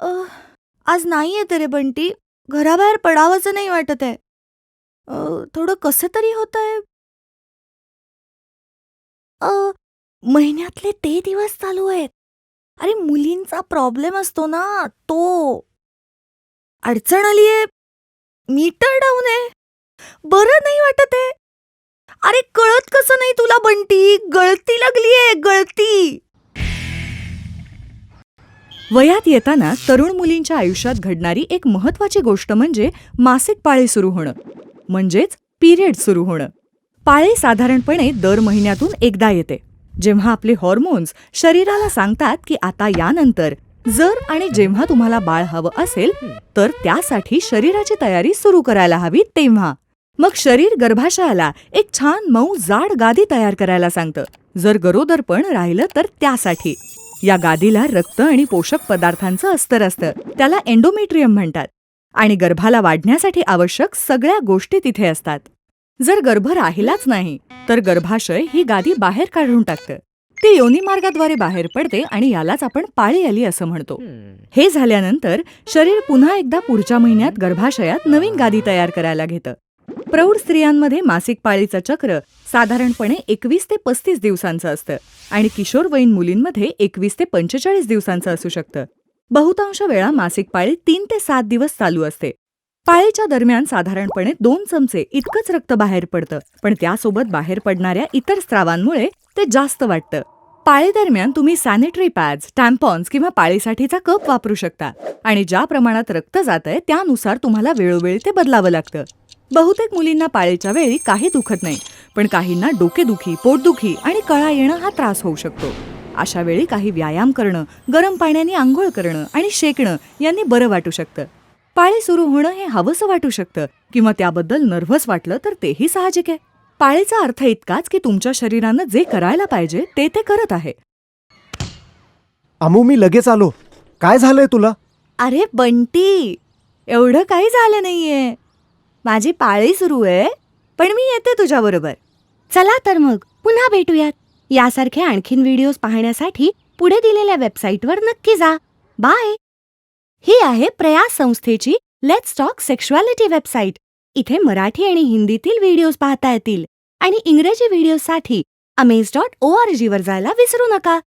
आज नाही येते रे बंटी. घराबाहेर पडावंचं नाही वाटत आहे. थोडं कसं तरी होत आहे महिन्यातले ते दिवस चालू आहेत. अरे मुलींचा प्रॉब्लेम असतो ना तो. अडचण आलीये. मीटर डाऊन आहे. बरं नाही वाटत आहे. अरे कळत कसं नाही तुला बंटी? गळती लागलीये गळती. वयात येताना तरुण मुलींच्या आयुष्यात घडणारी एक महत्वाची गोष्ट म्हणजे मासिक पाळी सुरू होणं म्हणजेच पिरियड सुरू होणं. पाळी साधारणपणे दर महिन्यातून एकदा येते जेव्हा आपले हॉर्मोन्स शरीराला सांगतात की आता यानंतर जर आणि जेव्हा तुम्हाला बाळ हवं असेल तर त्यासाठी शरीराची तयारी सुरू करायला हवी तेव्हा. मग शरीर गर्भाशयाला एक छान मऊ जाड गादी तयार करायला सांगतं. जर गरोदरपण राहिलं तर त्यासाठी. या गादीला रक्त आणि पोषक पदार्थांचं अस्तर असतं. त्याला एंडोमेट्रियम म्हणतात. आणि गर्भाला वाढण्यासाठी आवश्यक सगळ्या गोष्टी तिथे असतात. जर गर्भ राहिलाच नाही तर गर्भाशय ही गादी बाहेर काढून टाकतं. ती योनिमार्गाद्वारे बाहेर पडते आणि यालाच आपण पाळी आली असं म्हणतो. हे झाल्यानंतर शरीर पुन्हा एकदा पुढच्या महिन्यात गर्भाशयात नवीन गादी तयार करायला घेतं. प्रौढ स्त्रियांमध्ये मासिक पाळीचं चक्र साधारणपणे एकवीस ते पस्तीस दिवसांचं असतं आणि किशोरवयीन मुलींमध्ये एकवीस ते पंचेचाळीस दिवसांचं असू शकतं. बहुतांश वेळा मासिक पाळी तीन ते सात दिवस चालू असते. पाळीच्या दरम्यान साधारणपणे दोन चमचे इतकंच रक्त बाहेर पडतं पण त्यासोबत बाहेर पडणाऱ्या इतर स्त्रावांमुळे ते जास्त वाटतं. पाळीदरम्यान तुम्ही सॅनिटरी पॅड्स टॅम्पॉन्स किंवा पाळीसाठीचा कप वापरू शकता आणि ज्या प्रमाणात रक्त जातंय त्यानुसार तुम्हाला वेळोवेळी ते बदलावं लागतं. बहुतेक मुलींना पाळीच्या वेळी काही दुखत नाही पण काहींना डोकेदुखी पोटदुखी आणि कळा येणं हा त्रास होऊ शकतो. अशा वेळी काही व्यायाम करणं गरम पाण्याने आंघोळ करणं आणि शेकणं यांनी बरं वाटू शकतं. पाळी सुरू होणं हे हवंसं वाटू शकतं किंवा त्याबद्दल नर्व्हस वाटलं तर तेही साहजिक आहे. पाळीचा अर्थ इतकाच की तुमच्या शरीरानं जे करायला पाहिजे ते ते करत आहे. अमू मी लगेच आलो. काय झालंय तुला? अरे बंटी एवढं काही झालं नाहीये. माझी पाळी सुरू आहे पण मी येते तुझ्याबरोबर. चला तर मग पुन्हा भेटूयात. यासारखे आणखीन व्हिडिओज पाहण्यासाठी पुढे दिलेल्या वेबसाईटवर नक्की जा. बाय. ही आहे प्रयास संस्थेची लेट्स टॉक सेक्शुअलिटी वेबसाईट इथे मराठी आणि हिंदीतील व्हिडिओज पाहता येतील. आणि इंग्रजी व्हिडिओसाठी अमेझ डॉट ओ आर जीवर जायला विसरू नका.